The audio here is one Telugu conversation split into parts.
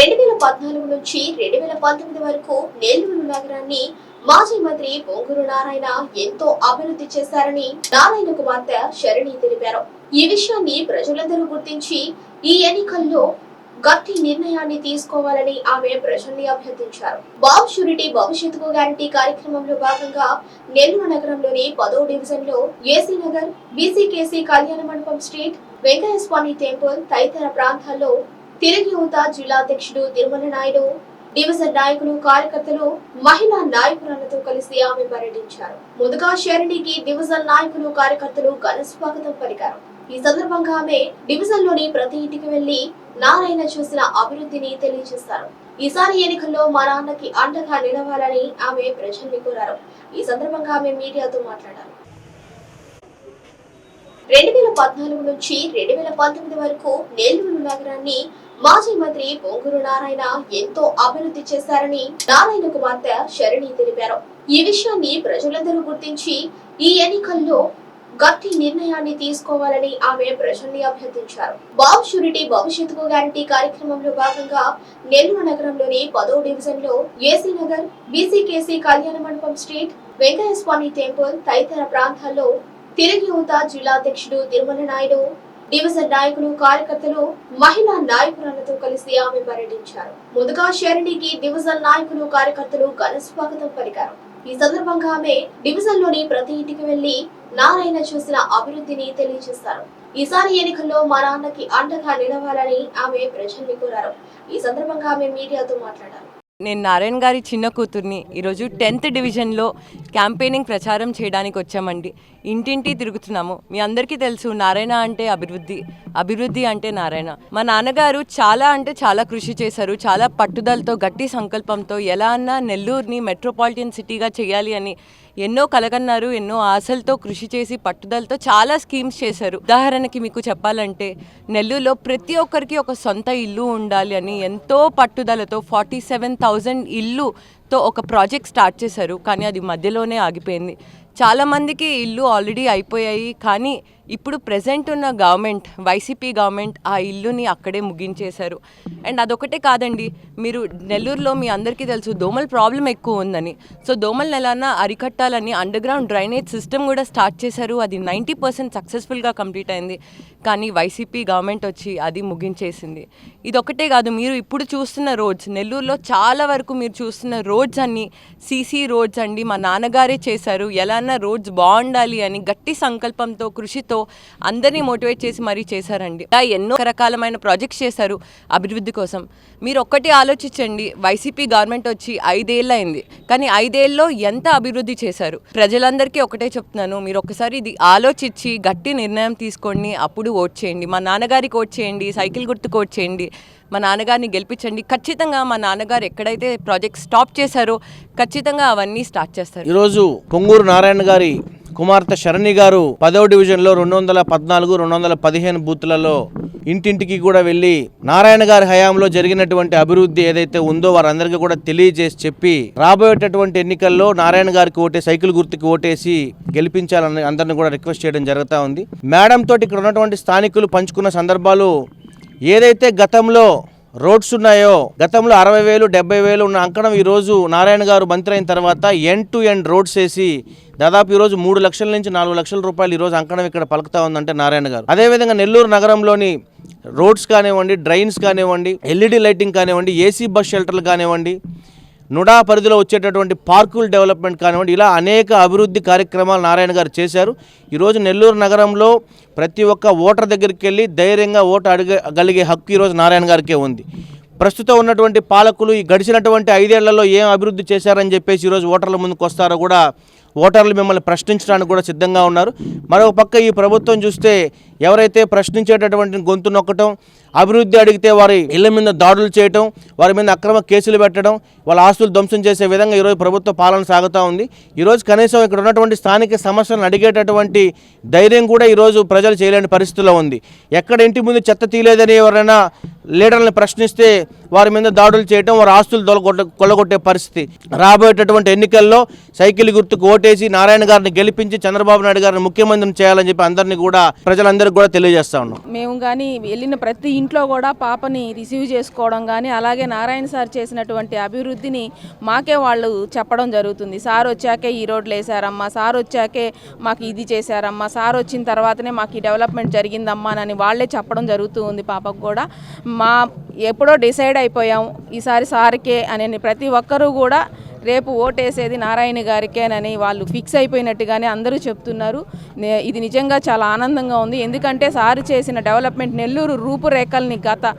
రెండు వేల పద్నాలుగు నుంచి రెండు వేల పంతొమ్మిది వరకు నెల్లూరు నగరాన్ని మాజీ మంత్రి పొంగూరు నారాయణ ఎంతో అభివృద్ధి చేశారని నారాయణ కుమార్తె శరణి తెలిపారు. ఈ విషయాన్ని ప్రజలందరూ గుర్తించి ఈ ఎన్నికల్లో గట్టి నిర్ణయాన్ని తీసుకోవాలని ఆమె ప్రజల్ని అభ్యర్థించారు. బాబు షూరిటీ భవిష్యత్తుకు గ్యారంటీ కార్యక్రమంలో భాగంగా నెల్లూరు నగరంలోని పదో డివిజన్లో ఏసీ నగర్ బీసీకేసీ కళ్యాణ మండపం స్ట్రీట్ వెంకయ్య స్వామి టెంపుల్ తదితర ప్రాంతాల్లో తిరిగి యువత జిల్లా అధ్యక్షుడు తిరుమల నాయుడు డివిజన్ నాయకులు కార్యకర్తలు మహిళా నాయకురాలతో కలిసి ఆమె పర్యటించారు. ముందుగా శరణికి డివిజన్ నాయకులు కార్యకర్తలు ఘన స్వాగతం పలికారు. ఈ సందర్భంగా ఆమె డివిజన్లోని ప్రతి ఇంటికి వెళ్ళి నారాయణ చూసిన అభివృద్ధిని తెలియజేశారు ఈసారి ఎన్నికల్లో మా నాన్నకి అండగా నిలవాలని ఆమె ప్రజల్ని కోరారు. ఈ సందర్భంగా ఆమె మీడియాతో మాట్లాడారు. రెండు వేల పద్నాలుగు నుంచి రెండు వేల పంతొమ్మిది వరకు నెల్లూరు నగరాన్ని మాజీ మంత్రి పొంగూరు నారాయణ ఎంతో అభివృద్ధి చేశారని నారాయణ కుమార్తె శరణి తెలిపారు. ఈ విషయాన్ని ప్రజలందరూ గుర్తించి ఈ ఎన్నికల్లో గట్టి నిర్ణయాన్ని తీసుకోవాలని ఆమె ప్రజల్ని అభ్యర్థించారు. బాబు షూరిటీ భవిష్యత్తుకు గ్యారంటీ కార్యక్రమంలో భాగంగా నెల్లూరు నగరంలోని పదో డివిజన్లో ఏసీ నగర్ బీసీకేసీ కళ్యాణ మండపం స్ట్రీట్ వెంకయ్య స్వామి టెంపుల్ తదితర ప్రాంతాల్లో తిరిగి యువత జిల్లా అధ్యక్షుడు తిరుమల నాయుడు డివిజన్ నాయకులు కార్యకర్తలు మహిళా నాయకురాలతో కలిసి ఆమె పర్యటించారు. ముందుగా షరణికి డివిజన్ నాయకులు కార్యకర్తలు ఘన స్వాగతం పలికారు. ఈ సందర్భంగా ఆమె డివిజన్లోని ప్రతి ఇంటికి వెళ్ళి నారాయణ చూసిన అభివృద్ధిని తెలియజేశారు ఈసారి ఎన్నికల్లో మా నాన్నకి అండగా నిలవాలని ఆమె ప్రజల్ని కోరారు. ఈ సందర్భంగా ఆమె మీడియాతో మాట్లాడారు. నేను నారాయణ గారి చిన్న కూతుర్ని ఈరోజు టెన్త్ డివిజన్లో క్యాంపెయినింగ్ ప్రచారం చేయడానికి వచ్చామండి. ఇంటింటి తిరుగుతున్నాము. మీ అందరికీ తెలుసు నారాయణ అంటే అభివృద్ధి అభివృద్ధి అంటే నారాయణ. మా నాన్నగారు చాలా అంటే చాలా కృషి చేశారు చాలా పట్టుదలతో గట్టి సంకల్పంతో ఎలా అన్నా నెల్లూరుని మెట్రోపాలిటన్ సిటీగా చేయాలి అని ఎన్నో కలగన్నారు ఎన్నో ఆశలతో కృషి చేసి పట్టుదలతో చాలా స్కీమ్స్ చేశారు. ఉదాహరణకి మీకు చెప్పాలంటే నెల్లూరులో ప్రతి ఒక్కరికి ఒక సొంత ఇల్లు ఉండాలి అని ఎంతో పట్టుదలతో ఫార్టీ సెవెన్ థౌజండ్ ఇల్లుతో ఒక ప్రాజెక్ట్ స్టార్ట్ చేశారు. కానీ అది మధ్యలోనే ఆగిపోయింది. చాలామందికి ఇల్లు ఆల్రెడీ అయిపోయాయి కానీ ఇప్పుడు ప్రజెంట్ ఉన్న గవర్నమెంట్ వైసీపీ గవర్నమెంట్ ఆ ఇల్లుని అక్కడే ముగించేశారు. అండ్ అదొకటే కాదండి మీరు నెల్లూరులో మీ అందరికీ తెలుసు దోమల ప్రాబ్లం ఎక్కువ ఉందని. సో దోమలను ఎలానా అరికట్టాలని అండర్ గ్రౌండ్ డ్రైనేజ్ సిస్టమ్ కూడా స్టార్ట్ చేశారు అది నైంటీ పర్సెంట్ సక్సెస్ఫుల్గా కంప్లీట్ అయింది. కానీ వైసీపీ గవర్నమెంట్ వచ్చి అది ముగించేసింది. ఇదొకటే కాదు మీరు ఇప్పుడు చూస్తున్న రోడ్స్ నెల్లూరులో చాలా వరకు మీరు చూస్తున్న రోడ్స్ అన్నీ సీసీ రోడ్స్ అండి మా నాన్నగారే చేశారు. ఎలా అన్నా రోడ్స్ బాగుండాలి అని గట్టి సంకల్పంతో కృషితో అందరినీ మోటివేట్ చేసి మరీ చేశారండి. ఇలా ఎన్నో రకాలమైన ప్రాజెక్ట్స్ చేశారు అభివృద్ధి కోసం. మీరు ఒక్కటి ఆలోచించండి వైసీపీ గవర్నమెంట్ వచ్చి ఐదేళ్ళు అయింది కానీ ఐదేళ్ళలో ఎంత అభివృద్ధి చేశారు? ప్రజలందరికీ ఒకటే చెప్తున్నాను మీరు ఒకసారి ఇది ఆలోచించి గట్టి నిర్ణయం తీసుకోండి అప్పుడు ఓట్ చేయండి. మా నాన్నగారికి ఓట్ చేయండి సైకిల్ గుర్తుకు ఓట్ చేయండి. మా నాన్నగారిని గెలిపించండి. ఖచ్చితంగా మా నాన్నగారు ఎక్కడైతే ప్రాజెక్ట్ స్టాప్ చేశారో ఖచ్చితంగా అవన్నీ స్టార్ట్ చేస్తారు. ఈరోజు పొంగూరు నారాయణ నారాయణ గారి కుమార్తె శరణి గారు పదవ డివిజన్లో రెండు వందల పద్నాలుగు రెండు వందల పదిహేను బూత్లలో ఇంటింటికి కూడా వెళ్ళి నారాయణ గారి హయాంలో జరిగినటువంటి అభివృద్ధి ఏదైతే ఉందో వారందరికీ కూడా తెలియజేసి చెప్పి రాబోయేటటువంటి ఎన్నికల్లో నారాయణ గారికి ఓటే సైకిల్ గుర్తుకి ఓటేసి గెలిపించాలని అందరిని కూడా రిక్వెస్ట్ చేయడం జరుగుతూ ఉంది. మేడం తోటి ఇక్కడ ఉన్నటువంటి స్థానికులు పంచుకున్న సందర్భాలు ఏదైతే గతంలో రోడ్స్ ఉన్నాయో గతంలో అరవై వేలు డెబ్బై వేలు ఉన్న అంకణం ఈరోజు నారాయణ గారు మంత్రి అయిన తర్వాత ఎండ్ టు ఎండ్ రోడ్స్ వేసి దాదాపు ఈరోజు మూడు లక్షల నుంచి నాలుగు లక్షల రూపాయలు ఈరోజు అంకణం ఇక్కడ పలుకుతా ఉందంటే నారాయణ గారు. అదేవిధంగా నెల్లూరు నగరంలోని రోడ్స్ కానివ్వండి డ్రైన్స్ కానివ్వండి ఎల్ఈడి లైటింగ్ కానివ్వండి ఏసీ బస్ షెల్టర్లు కానివ్వండి నుడా పరిధిలో వచ్చేటటువంటి పార్కుల డెవలప్మెంట్ కానివ్వండి ఇలా అనేక అభివృద్ధి కార్యక్రమాలు నారాయణ గారు చేశారు. ఈరోజు నెల్లూరు నగరంలో ప్రతి ఒక్క ఓటర్ దగ్గరికి వెళ్ళి ధైర్యంగా ఓటు అడగగలిగే హక్కు ఈరోజు నారాయణ గారికే ఉంది. ప్రస్తుతం ఉన్నటువంటి పాలకులు ఈ గడిచినటువంటి ఐదేళ్ళలో ఏం అభివృద్ధి చేశారని చెప్పేసి ఈరోజు ఓటర్ల ముందుకు వస్తారో కూడా ఓటర్లు మిమ్మల్ని ప్రశ్నించడానికి కూడా సిద్ధంగా ఉన్నారు. మరొక పక్క ఈ ప్రభుత్వం చూస్తే ఎవరైతే ప్రశ్నించేటటువంటి గొంతు నొక్కటం అభివృద్ధి అడిగితే వారి ఇళ్ళ మీద దాడులు చేయటం వారి మీద అక్రమ కేసులు పెట్టడం వాళ్ళ ఆస్తులు ధ్వంసం చేసే విధంగా ఈరోజు ప్రభుత్వ పాలన సాగుతూ ఉంది. ఈరోజు కనీసం ఇక్కడ ఉన్నటువంటి స్థానిక సమస్యలను అడిగేటటువంటి ధైర్యం కూడా ఈరోజు ప్రజలు చేయలేని పరిస్థితిలో ఉంది. ఎక్కడ ఇంటి ముందు చెత్త తీయలేదని ఎవరైనా లీడర్లను ప్రశ్నిస్తే వారి మీద దాడులు చేయటం వారి ఆస్తులు తొలగొట్ట కొల్లగొట్టే పరిస్థితి. రాబోయేటటువంటి ఎన్నికల్లో సైకిల్ గుర్తుకు ఓటేసి నారాయణ గారిని గెలిపించి చంద్రబాబు నాయుడు గారిని ముఖ్యమంత్రిని చేయాలని చెప్పి అందరినీ కూడా ప్రజలందరికీ కూడా తెలియజేస్తా ఉన్నాం. మేము కానీ వెళ్ళిన ప్రతి ఇంట్లో కూడా పాపని రిసీవ్ చేసుకోవడం కానీ అలాగే నారాయణ సార్ చేసినటువంటి అభివృద్ధిని మాకే వాళ్ళు చెప్పడం జరుగుతుంది. సార్ వచ్చాకే ఈ రోడ్లు వేసారమ్మా సార్ వచ్చాకే మాకు ఇది చేశారమ్మా సార్ వచ్చిన తర్వాతనే మాకు ఈ డెవలప్మెంట్ జరిగిందమ్మా అని వాళ్ళే చెప్పడం జరుగుతూ ఉంది పాపకు కూడా. మా ఎప్పుడో డిసైడ్ అయిపోయాం. ఈసారి సార్కే అని ప్రతి ఒక్కరూ కూడా రేపు ఓటేసేది నారాయణ గారికేనని వాళ్ళు ఫిక్స్ అయిపోయినట్టుగానే అందరూ చెప్తున్నారు. ఇది నిజంగా చాలా ఆనందంగా ఉంది. ఎందుకంటే సార్ చేసిన డెవలప్మెంట్ నెల్లూరు రూపురేఖల్ని గత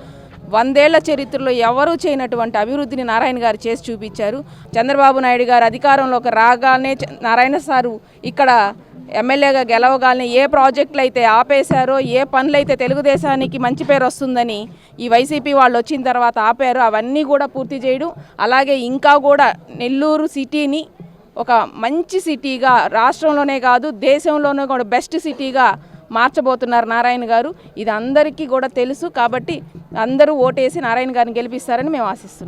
వందేళ్ళ చరిత్రలో ఎవరూ చేయనటువంటి అభివృద్ధిని నారాయణ గారు చేసి చూపించారు. చంద్రబాబు నాయుడు గారు అధికారంలోకి రాగానే నారాయణ సారు ఇక్కడ ఎమ్మెల్యేగా గెలవగాలని ఏ ప్రాజెక్టులు అయితే ఆపేశారో ఏ పనులు అయితే తెలుగుదేశానికి మంచి పేరు వస్తుందని ఈ వైసీపీ వాళ్ళు వచ్చిన తర్వాత ఆపారు అవన్నీ కూడా పూర్తి చేయడం. అలాగే ఇంకా కూడా నెల్లూరు సిటీని ఒక మంచి సిటీగా రాష్ట్రంలోనే కాదు దేశంలోనే కూడా బెస్ట్ సిటీగా మార్చబోతున్నారు నారాయణ గారు. ఇది అందరికీ కూడా తెలుసు కాబట్టి అందరూ ఓటేసి నారాయణ గారిని గెలిపిస్తారని మేము ఆశిస్తున్నాం.